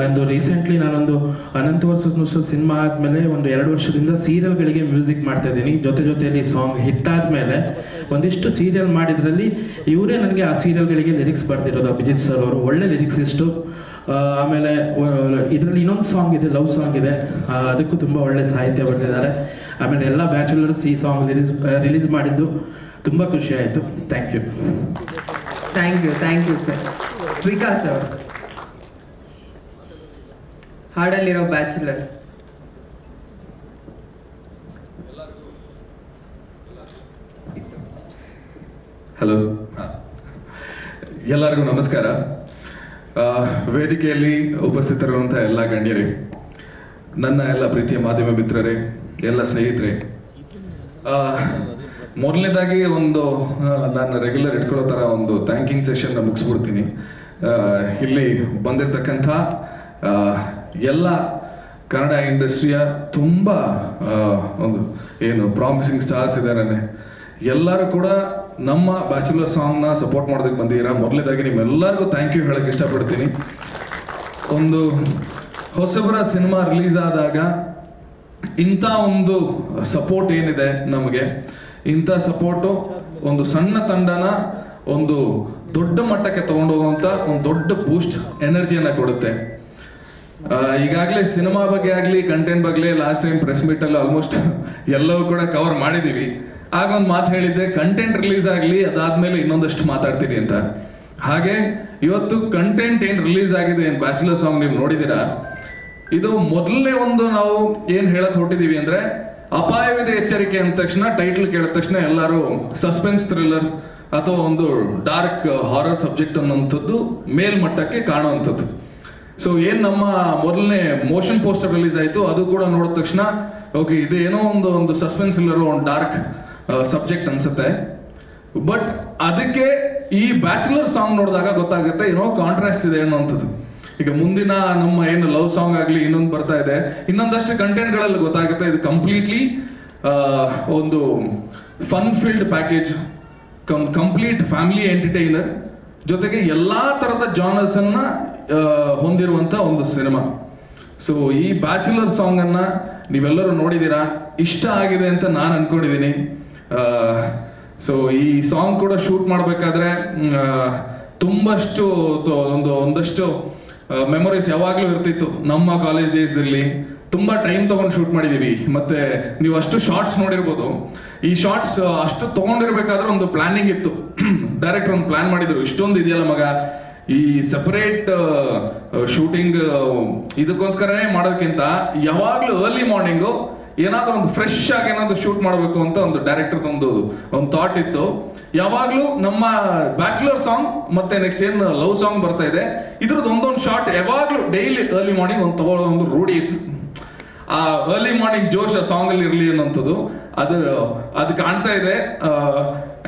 ನಂದು ರೀಸೆಂಟ್ಲಿ ನಾನೊಂದು ಅನಂತ ವರ್ಷದ ನುಸ ಸಿನಿಮಾ ಆದಮೇಲೆ ಒಂದು ಎರಡು ವರ್ಷದಿಂದ ಸೀರಿಯಲ್ಗಳಿಗೆ ಮ್ಯೂಸಿಕ್ ಮಾಡ್ತಾ ಇದ್ದೀನಿ. ಜೊತೆ ಜೊತೆಯಲ್ಲಿ ಸಾಂಗ್ ಹಿಟ್ ಆದ್ಮೇಲೆ ಒಂದಿಷ್ಟು ಸೀರಿಯಲ್ ಮಾಡಿದ್ರಲ್ಲಿ ಇವರೇ ನನಗೆ ಆ ಸೀರಿಯಲ್ಗಳಿಗೆ ಲಿರಿಕ್ಸ್ ಬರ್ತಿರೋದು ಅಭಿಜಿತ್ ಸರ್ ಅವರು ಒಳ್ಳೆ ಲಿರಿಕ್ಸ್ ಇಷ್ಟು ಆಮೇಲೆ ಇದರಲ್ಲಿ ಇನ್ನೊಂದು ಸಾಂಗ್ ಇದೆ ಲವ್ ಸಾಂಗ್ ಇದೆ. ಅದಕ್ಕೂ ತುಂಬ ಒಳ್ಳೆ ಸಾಹಿತ್ಯ ಬರ್ತಿದ್ದಾರೆ ಆಮೇಲೆ ಎಲ್ಲ ಬ್ಯಾಚುಲರ್ಸ್ ಈ ಸಾಂಗ್ ರಿಲೀಸ್ ರಿಲೀಸ್ ಮಾಡಿದ್ದು ತುಂಬ ಖುಷಿ ಆಯಿತು. Thank you
thank you thank you sir Vikas ಅವರು ಹಾಡಲ್ಲಿರೋ ಬ್ಯಾಚುಲರ್.
ಹಲೋ ಎಲ್ಲರಿಗೂ ನಮಸ್ಕಾರ. ಆ, ವೇದಿಕೆಯಲ್ಲಿ ಉಪಸ್ಥಿತರಿರುವಂಥ ಎಲ್ಲ ಗಣ್ಯರೇ ನನ್ನ ಎಲ್ಲ ಪ್ರೀತಿಯ ಮಾಧ್ಯಮ ಮಿತ್ರರೇ ಎಲ್ಲ ಸ್ನೇಹಿತರೆ ಮೊದಲನೇದಾಗಿ ಒಂದು ನಾನು ರೆಗ್ಯುಲರ್ ಇಟ್ಕೊಳ್ಳೋ ಥರ ಒಂದು ಥ್ಯಾಂಕಿಂಗ್ ಸೆಷನ್ನ ಮುಗಿಸ್ಬಿಡ್ತೀನಿ. ಇಲ್ಲಿ ಬಂದಿರತಕ್ಕಂಥ ಎಲ್ಲ ಕನ್ನಡ ಇಂಡಸ್ಟ್ರಿಯ ತುಂಬ ಒಂದು ಏನು ಪ್ರಾಮಿಸಿಂಗ್ ಸ್ಟಾರ್ಸ್ ಇದ್ದಾರೆ ಎಲ್ಲರೂ ಕೂಡ ನಮ್ಮ ಬ್ಯಾಚುಲರ್ ಸಾಂಗ್ನ ಸಪೋರ್ಟ್ ಮಾಡೋದಕ್ಕೆ ಬಂದಿದ್ದೀರಾ? ಮೊದಲನೇದಾಗಿ ನಿಮ್ಮೆಲ್ಲರಿಗೂ ಥ್ಯಾಂಕ್ ಯು ಹೇಳೋಕ್ಕೆ ಇಷ್ಟಪಡ್ತೀನಿ. ಒಂದು ಹೊಸಬರ ಸಿನಿಮಾ ರಿಲೀಸ್ ಆದಾಗ ಇಂಥ ಒಂದು ಸಪೋರ್ಟ್ ಏನಿದೆ ನಮಗೆ? ಇಂಥ ಸಪೋರ್ಟು ಒಂದು ಸಣ್ಣ ತಂಡನ ಒಂದು ದೊಡ್ಡ ಮಟ್ಟಕ್ಕೆ ತಗೊಂಡು ಹೋಗುವಂಥ ಒಂದು ದೊಡ್ಡ ಬೂಸ್ಟ್ ಎನರ್ಜಿಯನ್ನು ಕೊಡುತ್ತೆ. ಈಗಾಗಲೇ ಸಿನಿಮಾ ಬಗ್ಗೆ ಆಗಲಿ ಕಂಟೆಂಟ್ ಬಗ್ಗೆ ಲಾಸ್ಟ್ ಟೈಮ್ ಪ್ರೆಸ್ ಮೀಟಲ್ಲಿ ಆಲ್ಮೋಸ್ಟ್ ಎಲ್ಲವೂ ಕೂಡ ಕವರ್ ಮಾಡಿದ್ದೀವಿ ಆಗ ಒಂದು ಮಾತು ಹೇಳಿದ್ದೆ ಕಂಟೆಂಟ್ ರಿಲೀಸ್ ಆಗಲಿ, ಅದಾದಮೇಲೆ ಇನ್ನೊಂದಷ್ಟು ಮಾತಾಡ್ತೀನಿ ಅಂತ. ಹಾಗೆ ಇವತ್ತು ಕಂಟೆಂಟ್ ಏನು ರಿಲೀಸ್ ಆಗಿದೆ, ಏನು ಬ್ಯಾಚುಲರ್ ಸಾಂಗ್ ನೀವು ನೋಡಿದ್ದೀರಾ? ಇದು ಮೊದಲನೇ ಒಂದು ನಾವು ಏನ್ ಹೇಳಕ್ ಹೊರಟಿದೀವಿ ಅಂದ್ರೆ ಅಪಾಯವಿದೆ ಎಚ್ಚರಿಕೆ ಅಂದ ತಕ್ಷಣ ಟೈಟ್ಲ್ ಕೇಳಿದ ತಕ್ಷಣ ಎಲ್ಲರೂ ಸಸ್ಪೆನ್ಸ್ ಥ್ರಿಲ್ಲರ್ ಅಥವಾ ಒಂದು ಡಾರ್ಕ್ ಹಾರರ್ ಸಬ್ಜೆಕ್ಟ್ ಅನ್ನೋಂಥದ್ದು ಮೇಲ್ಮಟ್ಟಕ್ಕೆ ಕಾಣುವಂಥದ್ದು. ಸೊ ಏನ್ ನಮ್ಮ ಮೊದಲನೇ ಮೋಷನ್ ಪೋಸ್ಟರ್ ರಿಲೀಸ್ ಆಯ್ತು, ಅದು ಕೂಡ ನೋಡಿದ ತಕ್ಷಣ ಓಕೆ ಇದು ಏನೋ ಒಂದು ಒಂದು ಸಸ್ಪೆನ್ಸ್ ಇಲ್ಲರೋ ಒಂದು ಡಾರ್ಕ್ ಸಬ್ಜೆಕ್ಟ್ ಅನ್ಸುತ್ತೆ. ಬಟ್ ಅದಕ್ಕೆ ಈ ಬ್ಯಾಚುಲರ್ ಸಾಂಗ್ ನೋಡಿದಾಗ ಗೊತ್ತಾಗುತ್ತೆ, ಏನೋ ಕಾಂಟ್ರಾಸ್ಟ್ ಇದೆ ಅನ್ನೋಂಥದ್ದು ಈಗ ಮುಂದಿನ ನಮ್ಮ ಏನು ಲವ್ ಸಾಂಗ್ ಆಗಲಿ ಇನ್ನೊಂದು ಬರ್ತಾ ಇದೆ. ಇನ್ನೊಂದಷ್ಟು ಕಂಟೆಂಟ್ಗಳಲ್ಲಿ ಗೊತ್ತಾಗುತ್ತೆ. ಇದು ಕಂಪ್ಲೀಟ್ಲಿ ಒಂದು fun filled package cum complete family entertainer ಜೊತೆಗೆ ಎಲ್ಲಾ ಥರದ ಜಾನರ್ಸ್ ಅನ್ನ ಹೊಂದಿರುವಂತ ಒಂದು ಸಿನಿಮಾ ಸೊ ಈ ಬ್ಯಾಚುಲರ್ ಸಾಂಗ್ ಅನ್ನ ನೀವೆಲ್ಲರೂ ನೋಡಿದ್ದೀರಾ ಇಷ್ಟ ಆಗಿದೆ ಅಂತ ನಾನು ಅನ್ಕೊಂಡಿದ್ದೀನಿ ಸೊ ಈ ಸಾಂಗ್ ಕೂಡ ಶೂಟ್ ಮಾಡಬೇಕಾದ್ರೆ ತುಂಬಷ್ಟು ಒಂದು, ಒಂದಷ್ಟು ಮೆಮೊರೀಸ್ ಯಾವಾಗಲೂ ಇರ್ತಿತ್ತು. ನಮ್ಮ ಕಾಲೇಜ್ ಡೇಸ್ದಲ್ಲಿ ತುಂಬಾ ಟೈಮ್ ತಗೊಂಡು ಶೂಟ್ ಮಾಡಿದೀವಿ. ಮತ್ತೆ ನೀವು ಅಷ್ಟು ಶಾರ್ಟ್ಸ್ ನೋಡಿರ್ಬೋದು. ಈ ಶಾರ್ಟ್ಸ್ ಅಷ್ಟು ತಗೊಂಡಿರ್ಬೇಕಾದ್ರೆ ಒಂದು ಪ್ಲಾನಿಂಗ್ ಇತ್ತು. ಡೈರೆಕ್ಟರ್ ಒಂದು ಪ್ಲಾನ್ ಮಾಡಿದ್ರು. ಇಷ್ಟೊಂದು ಇದೆಯಲ್ಲ ಮಗ? ಈ ಸಪರೇಟ್ ಶೂಟಿಂಗ್ ಇದಕ್ಕೋಸ್ಕರನೇ ಮಾಡೋದಕ್ಕಿಂತ ಯಾವಾಗ್ಲೂ ಅರ್ಲಿ ಮಾರ್ನಿಂಗು ಏನಾದ್ರೂ ಒಂದು ಫ್ರೆಶ್ ಆಗಿ ಏನಾದ್ರೂ ಶೂಟ್ ಮಾಡಬೇಕು ಅಂತ ಒಂದು ಡೈರೆಕ್ಟರ್ ಒಂದು ಒಂದು ಥಾಟ್ ಇತ್ತು. ಯಾವಾಗಲೂ ನಮ್ಮ ಬ್ಯಾಚುಲರ್ ಸಾಂಗ್ ಮತ್ತೆ ನೆಕ್ಸ್ಟ್ ಏನು ಲವ್ ಸಾಂಗ್ ಬರ್ತಾ ಇದೆ. ಇದ್ರದ್ದು ಒಂದೊಂದು ಶಾರ್ಟ್ ಯಾವಾಗಲೂ ಡೈಲಿ ಅರ್ಲಿ ಮಾರ್ನಿಂಗ್ ಒಂದು ತಗೊಳ್ಳೋ ಒಂದು ರೂಢಿ ಇತ್ತು. ಆ ಅರ್ಲಿ ಮಾರ್ನಿಂಗ್ ಜೋಶ್ ಆ ಸಾಂಗ್ ಅಲ್ಲಿ ಇರಲಿ ಅನ್ನೋಂಥದ್ದು ಅದು ಅದು ಕಾಣ್ತಾ ಇದೆ.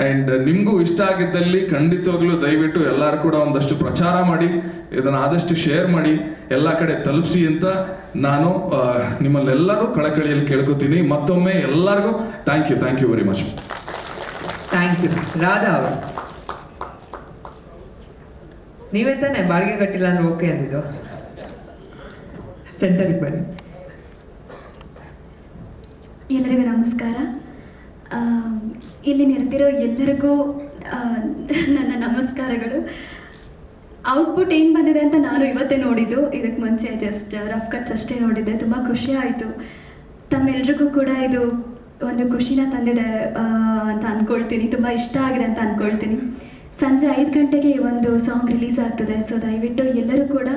ಅಂಡ್ ನಿಮಗೂ ಇಷ್ಟ ಆಗಿದ್ದಲ್ಲಿ ಖಂಡಿತವಾಗ್ಲೂ ದಯವಿಟ್ಟು ಎಲ್ಲರೂ ಕೂಡ ಒಂದಷ್ಟು ಪ್ರಚಾರ ಮಾಡಿ ಇದನ್ನ ಆದಷ್ಟು ಶೇರ್ ಮಾಡಿ ಎಲ್ಲ ಕಡೆ ತಲುಪಿಸಿ ಅಂತ ನಾನು ನಿಮ್ಮಲ್ಲೆಲ್ಲರೂ ಕಳಕಳಿಯಲ್ಲಿ ಕೇಳ್ಕೊತೀನಿ. ಮತ್ತೊಮ್ಮೆ ಎಲ್ಲರಿಗೂ thank you thank you very much
thank you Radha ಅವರು. ನೀವೇ ತಾನೇ ಬಾಡಿಗೆ ಕಟ್ಟಿಲ್ಲ ಅಂದ್ರೆ ಓಕೆ ಅಂದಿದ್ದು? ಸೆಂಟರಿಗೆ ಬನ್ನಿ.
ಎಲ್ಲರಿಗೂ ನಮಸ್ಕಾರ. ಇಲ್ಲಿ ನೆರೆದಿರೋ ಎಲ್ಲರಿಗೂ ನನ್ನ ನಮಸ್ಕಾರಗಳು. ಔಟ್ಪುಟ್ ಏನು ಬಂದಿದೆ ಅಂತ ನಾನು ಇವತ್ತೇ ನೋಡಿದ್ದು. ಇದಕ್ಕೆ ಮುಂಚೆ ಜಸ್ಟ್ ರಫ್ ಕಟ್ಸ್ ಅಷ್ಟೇ ನೋಡಿದ್ದೆ. ತುಂಬ ಖುಷಿ ಆಯಿತು. ತಮ್ಮೆಲ್ರಿಗೂ ಕೂಡ ಇದು ಒಂದು ಖುಷಿನ ತಂದಿದೆ ಅಂತ ಅಂದ್ಕೊಳ್ತೀನಿ ತುಂಬ ಇಷ್ಟ ಆಗಿದೆ ಅಂತ ಅಂದ್ಕೊಳ್ತೀನಿ ಸಂಜೆ ಐದು ಗಂಟೆಗೆ ಈ ಒಂದು ಸಾಂಗ್ ರಿಲೀಸ್ ಆಗ್ತದೆ. ಸೊ ದಯವಿಟ್ಟು ಎಲ್ಲರೂ ಕೂಡ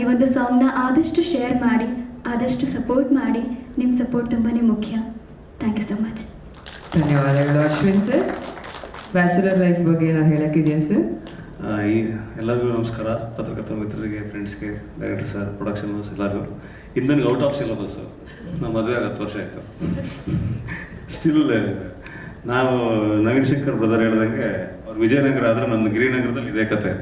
ಈ ಒಂದು ಸಾಂಗ್ನ ಆದಷ್ಟು ಶೇರ್ ಮಾಡಿ, ಆದಷ್ಟು ಸಪೋರ್ಟ್ ಮಾಡಿ. ನಿಮ್ಮ ಸಪೋರ್ಟ್ ತುಂಬಾ ಮುಖ್ಯ. ಥ್ಯಾಂಕ್ ಯು ಸೊ ಮಚ್
ಧನ್ಯವಾದಗಳು. ಅಶ್ವಿನ್ ಸರ್, ಬ್ಯಾಚುಲರ್ ಲೈಫ್ ಬಗ್ಗೆ ಏನೋ ಹೇಳಕ್ಕಿದೆಯಾ ಸರ್?
ಈ ಎಲ್ಲರಿಗೂ ನಮಸ್ಕಾರ. ಪತ್ರಕರ್ತ ಮಿತ್ರರಿಗೆ, ಫ್ರೆಂಡ್ಸ್ಗೆ, ಡೈರೆಕ್ಟರ್ ಸರ್, ಪ್ರೊಡಕ್ಷನ್ ಎಲ್ಲರಿಗೂ. ಇದು ನನಗೆ ಔಟ್ ಆಫ್ ಸಿಲಬಸ್. ನಮ್ಮ ಮದುವೆ ಹತ್ತು ವರ್ಷ ಆಯಿತು. ಸ್ಟಿಲ್ ನಾವು ನವೀನ್ ಶಂಕರ್ ಬ್ರದರ್ ಹೇಳ್ದಂಗೆ, ಅವ್ರು ವಿಜಯನಗರ ಆದರೆ ನಮ್ಮ ಗಿರಿನಗರದಲ್ಲಿ ಇದೇ ಕತೆ.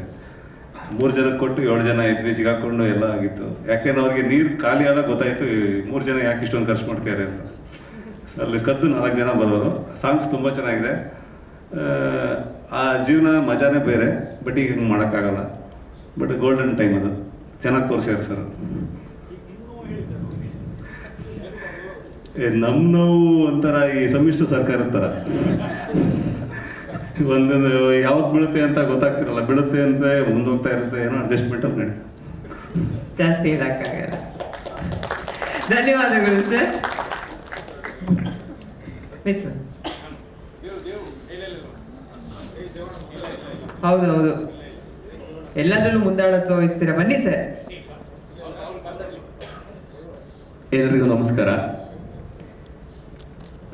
ಮೂರು ಜನಕ್ಕೆ ಕೊಟ್ಟು ಏಳು ಜನ ಇದ್ವಿ ಸಿಗಾಕೊಂಡು ಎಲ್ಲ ಆಗಿತ್ತು. ಯಾಕೆಂದ್ರೆ ಅವ್ರಿಗೆ ನೀರು ಖಾಲಿ ಆದಾಗ ಗೊತ್ತಾಯಿತು ಮೂರು ಜನ ಯಾಕೆ ಇಷ್ಟೊಂದು ಖರ್ಚು ಮಾಡ್ತಾರೆ ಅಂತ. ಅಲ್ಲಿ ಕದ್ದು ನಾಲ್ಕು ಜನ ಬರೋರು ಸಾಂಗ್ಸ್ ತುಂಬ ಚೆನ್ನಾಗಿದೆ. ಆ, ಜೀವನ ಮಜಾನೇ ಬೇರೆ ಬಟ್ ಈಗ ಹಿಂಗೆ ಮಾಡೋಕ್ಕಾಗಲ್ಲ. ಬಟ್ ಗೋಲ್ಡನ್ ಟೈಮ್ ಅದು. ಚೆನ್ನಾಗಿ ತೋರಿಸ್ಯಾರ ಸರ್. ಏ ನಮ್ಮ ನೋವು ಒಂಥರ ಈ ಸಮ್ಮಿಶ್ರ ಸರ್ಕಾರ ಥರ ಒಂದೊಂದು ಯಾವ್ದು ಬೀಳುತ್ತೆ ಅಂತ ಗೊತ್ತಾಗ್ತಿರಲ್ಲ. ಬೀಳುತ್ತೆ ಅಂತ ಮುಂದೋಗ್ತಾ ಇರುತ್ತೆ. ಏನೋ ಅಡ್ಜಸ್ಟ್ಮೆಂಟ್ ಅಂತ
ಜಾಸ್ತಿ ಹೇಳಕ್ಕಾಗಲ್ಲ. ಧನ್ಯವಾದಗಳು ಸರ್. ಮಿಥುನ್ ಹೌದು ಹೌದು. ಎಲ್ಲದರಲ್ಲೂ ಮುಂದಾಳತ್ವ ವಹಿಸ್ತೀರಾ? ಬನ್ನಿ ಸರ್.
ಎಲ್ರಿಗೂ ನಮಸ್ಕಾರ.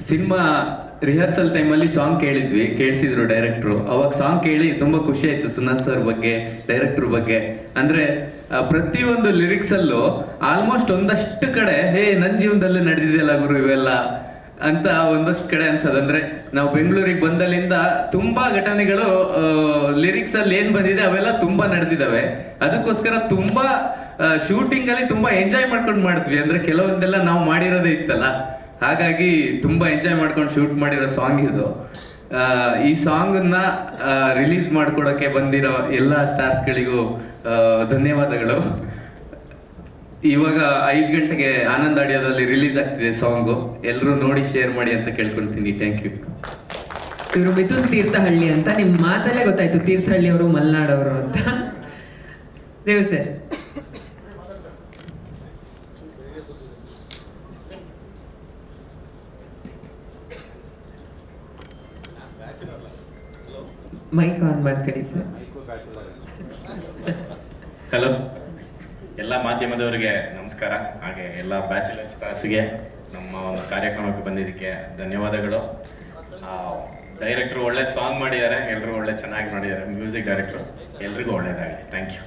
ಸಿನಿಮಾ ರಿಹರ್ಸಲ್ ಟೈಮಲ್ಲಿ ಸಾಂಗ್ ಕೇಳಿದ್ವಿ ಕೇಳಿಸಿದ್ರು ಡೈರೆಕ್ಟ್ರು ಅವಾಗ ಸಾಂಗ್ ಕೇಳಿ ತುಂಬಾ ಖುಷಿ ಆಯ್ತು ಸುನಾಥ್ ಸರ್ ಬಗ್ಗೆ ಡೈರೆಕ್ಟ್ರ್ ಬಗ್ಗೆ. ಅಂದ್ರೆ ಪ್ರತಿಯೊಂದು ಲಿರಿಕ್ಸಲ್ಲೂ ಆಲ್ಮೋಸ್ಟ್ ಒಂದಷ್ಟು ಕಡೆ ಹೇ ನನ್ನ ಜೀವನದಲ್ಲೇ ನಡೆದಿದೆಯಲ್ಲ ಗುರು ಇವೆಲ್ಲ? ಅಂತ ಒಂದಷ್ಟು ಕಡೆ ಅನ್ಸೋದು. ಅಂದ್ರೆ ನಾವು ಬೆಂಗಳೂರಿಗೆ ಬಂದಲ್ಲಿಂದ ತುಂಬಾ ಘಟನೆಗಳು ಲಿರಿಕ್ಸ್ ಅಲ್ಲಿ ಏನ್ ಬಂದಿದೆ ಅವೆಲ್ಲ ತುಂಬಾ ನಡೆದಿದಾವೆ ಅದಕ್ಕೋಸ್ಕರ ತುಂಬಾ ಶೂಟಿಂಗ್ ಅಲ್ಲಿ ತುಂಬಾ ಎಂಜಾಯ್ ಮಾಡ್ಕೊಂಡು ಮಾಡಿದ್ವಿ. ಅಂದ್ರೆ ಕೆಲವೊಂದೆಲ್ಲ ನಾವು ಮಾಡಿರೋದೇ ಇತ್ತಲ್ಲ. ಹಾಗಾಗಿ ತುಂಬಾ ಎಂಜಾಯ್ ಮಾಡ್ಕೊಂಡು ಶೂಟ್ ಮಾಡಿರೋ ಸಾಂಗ್ ಇದು. ಈ ಸಾಂಗ್ ರಿಲೀಸ್ ಮಾಡ್ಕೊಡೋಕೆ ಬಂದಿರೋ ಎಲ್ಲ ಸ್ಟಾರ್ಸ್ ಗಳಿಗೂ ಆ, ಧನ್ಯವಾದಗಳು. ಇವಾಗ ಐದು ಗಂಟೆಗೆ ಆನಂದ್ ಆಡಿಯೋದಲ್ಲಿ ರಿಲೀಸ್ ಆಗ್ತಿದೆ ಸಾಂಗು ಎಲ್ಲರೂ ನೋಡಿ ಶೇರ್ ಮಾಡಿ ಅಂತ ಕೇಳ್ಕೊಂತೀನಿ ಥ್ಯಾಂಕ್ ಯು
ಇವರು ಮಿಥುನ್ ತೀರ್ಥಹಳ್ಳಿ ಅಂತ ನಿಮ್ ಮಾತಲ್ಲೇ ಗೊತ್ತಾಯ್ತು. ತೀರ್ಥಹಳ್ಳಿ ಅವರು ಮಲ್ನಾಡವರು ಅಂತ. ದೇವ್ ಸರ್. ಮೈಕ್ ಆನ್ ಮಾಡ್ಕೊಳ್ಳಿ ಸರ್.
ಹಲೋ ಎಲ್ಲ ಮಾಧ್ಯಮದವರಿಗೆ ನಮಸ್ಕಾರ. ಹಾಗೆ ಎಲ್ಲ ಬ್ಯಾಚುಲರ್ ಸ್ಟಾರ್ಸ್ಗೆ ನಮ್ಮ ಒಂದು ಕಾರ್ಯಕ್ರಮಕ್ಕೆ ಬಂದಿದ್ದಕ್ಕೆ ಧನ್ಯವಾದಗಳು. ಡೈರೆಕ್ಟ್ರು ಒಳ್ಳೆ ಸಾಂಗ್ ಮಾಡಿದ್ದಾರೆ. ಎಲ್ಲರೂ ಒಳ್ಳೆ ಚೆನ್ನಾಗಿ ಮಾಡಿದ್ದಾರೆ. ಮ್ಯೂಸಿಕ್ ಡೈರೆಕ್ಟ್ರು ಎಲ್ರಿಗೂ ಒಳ್ಳೇದಾಗಲಿ. Thank you.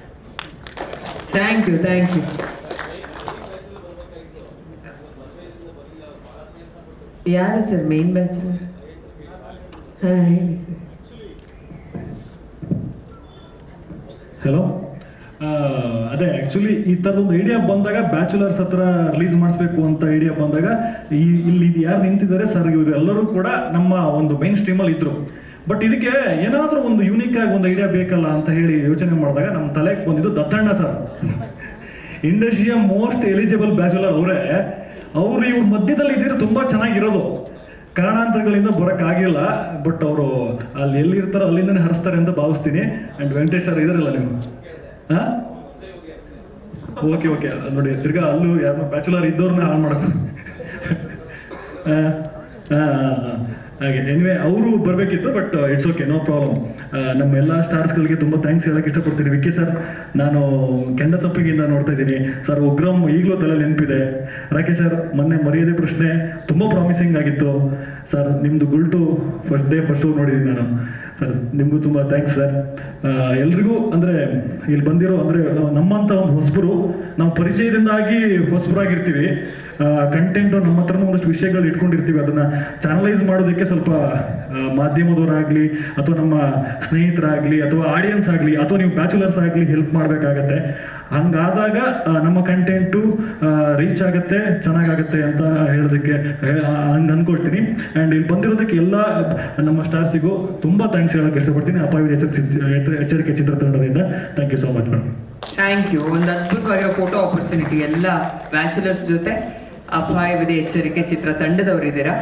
Thank you thank you. ಯಾರು ಸರ್ ಮೇನ್ ಬ್ಯಾಚುಲರ್ ಹಾಂ, ಹೇಳಿ ಸರ್
ಹಲೋ ಅದೇ ಆಕ್ಚುಲಿ ಈ ಥರದೊಂದು ಐಡಿಯಾ ಬಂದಾಗ ಬ್ಯಾಚುಲರ್ಸ್ ಹತ್ರ ರಿಲೀಸ್ ಮಾಡಿಸ್ಬೇಕು ಅಂತ ಐಡಿಯಾ ಬಂದಾಗ ಈ ಇಲ್ಲಿ ಯಾರು ನಿಂತಿದ್ದಾರೆ ಸರ್ ಇವರು ಎಲ್ಲರೂ ಕೂಡ ನಮ್ಮ ಒಂದು ಮೈನ್ ಸ್ಟ್ರೀಮಲ್ಲಿ ಇದ್ರು. ಬಟ್ ಇದಕ್ಕೆ ಏನಾದರೂ ಒಂದು ಯೂನಿಕ್ ಆಗಿ ಒಂದು ಐಡಿಯಾ ಬೇಕಲ್ಲ ಅಂತ ಹೇಳಿ ಯೋಚನೆ ಮಾಡಿದಾಗ ನಮ್ಮ ತಲೆಗೆ ಬಂದಿದ್ದು ದತ್ತಣ್ಣ ಸರ್ ಇಂಡಸ್ಟ್ರಿಯ ಮೋಸ್ಟ್ ಎಲಿಜಿಬಲ್ ಬ್ಯಾಚುಲರ್ ಅವರೇ. ಅವರು ಇವ್ರ ಮಧ್ಯದಲ್ಲಿ ಇದ್ದಿದ್ರೆ ತುಂಬಾ ಚೆನ್ನಾಗಿರೋದು. ಕಾರಣಾಂತರಗಳಿಂದ ಬರೋಕ್ಕಾಗಿಲ್ಲ ಬಟ್ ಅವರು ಅಲ್ಲಿ ಎಲ್ಲಿರ್ತಾರೋ ಅಲ್ಲಿಂದನೇ ಹರಿಸ್ತಾರೆ ಅಂತ ಭಾವಿಸ್ತೀನಿ. ಅಂಡ್ ವೆಂಕಟೇಶ್ ಸರ್ ಇದಾರಲ್ಲ ನೀವು? ಹಾ? ಓಕೆ ಓಕೆ ನೋಡಿ, ತಿರ್ಗಾ ಅಲ್ಲೂ ಯಾರು ಬ್ಯಾಚುಲರ್ ಇದ್ದವ್ರನ್ನ ಹಾಳು ಮಾಡೋದು. ಹಾಗೆ ಎನಿವೆ ಅವರು ಬರಬೇಕಿತ್ತು but it's okay no problem ನಮ್ಮ ಎಲ್ಲ ಸ್ಟಾರ್ಸ್ಗಳಿಗೆ ತುಂಬ ಥ್ಯಾಂಕ್ಸ್ ಹೇಳಕ್ಕೆ ಇಷ್ಟಪಡ್ತೀನಿ. ವಿಕ್ಕಿ ಸರ್ ನಾನು ಕೆಂಡ ತಪ್ಪಿಗಿಂದ ನೋಡ್ತಾ ಇದ್ದೀನಿ. ಸರ್ ಉಗ್ರಂ ಈಗಲೂ ತಲೆ ನೆನಪಿದೆ. ರಾಕೇಶ್ ಸರ್ ಮೊನ್ನೆ ಮರ್ಯಾದೆ ಪ್ರಶ್ನೆ ತುಂಬ ಪ್ರಾಮಿಸಿಂಗ್ ಆಗಿತ್ತು. ಸರ್ ನಿಮ್ಮದು ಗುಲ್ಟು ಫಸ್ಟ್ ಡೇ ಫಸ್ಟ್ ನೋಡಿದ್ದೀನಿ ನಾನು. ಸರ್ ನಿಮಗೂ ತುಂಬ ಥ್ಯಾಂಕ್ಸ್ ಸರ್ ಎಲ್ರಿಗೂ ಅಂದರೆ ಇಲ್ಲಿ ಬಂದಿರೋ ಅಂದರೆ ನಮ್ಮಂಥ ಒಂದು ಹೊಸಬರು, ನಾವು ಪರಿಚಯದಿಂದಾಗಿ ಹೊಸಬರಾಗಿರ್ತೀವಿ. ಕಂಟೆಂಟು ನಮ್ಮ ಹತ್ರನೂ ಒಂದಷ್ಟು ವಿಷಯಗಳು ಇಟ್ಕೊಂಡಿರ್ತೀವಿ. ಅದನ್ನು ಚಾನಲೈಸ್ ಮಾಡೋದಕ್ಕೆ ಸ್ವಲ್ಪ ಮಾಧ್ಯಮದವರಾಗಲಿ, ಅಥವಾ ನಮ್ಮ ಸ್ನೇಹಿತರಾಗಲಿ, ಅಥವಾ ಆಡಿಯನ್ಸ್ ಆಗಲಿ, ಅಥವಾ ನೀವು ಬ್ಯಾಚುಲರ್ಸ್ ಆಗಲಿ ಹೆಲ್ಪ್ ಮಾಡಬೇಕಾಗತ್ತೆ. ಹಂಗಾದಾಗ ನಮ್ಮ ಕಂಟೆಂಟು ರೀಚ್ ಆಗುತ್ತೆ, ಚೆನ್ನಾಗಾಗತ್ತೆ ಅಂತ ಹೇಳೋದಕ್ಕೆ ಹಂಗೆ ಅಂದ್ಕೊಳ್ತೀನಿ ಆ್ಯಂಡ್ ಇಲ್ಲಿ ಬಂದಿರೋದಕ್ಕೆ ಎಲ್ಲ, ನಮ್ಮ ಸ್ಟಾರ್ಸಿಗೂ ತುಂಬ ಥ್ಯಾಂಕ್ಸ್ ಹೇಳೋಕೆ ಇಷ್ಟಪಡ್ತೀನಿ. ಅಪಾಯ ಎಚ್ಚರಿಕೆ ಚಿತ್ರತಂಡದಿಂದ thank you so much madam
thank you ಒಂದು ಅದ್ಭುತವಾಗಿರೋ ಫೋಟೋ ಆಪರ್ಚುನಿಟಿ ಎಲ್ಲ ಬ್ಯಾಚುಲರ್ಸ್ ಜೊತೆ ಅಪಾಯವಿದೆ ಎಚ್ಚರಿಕೆ ಚಿತ್ರ ತಂಡದವರಿದ್ದೀರಾ?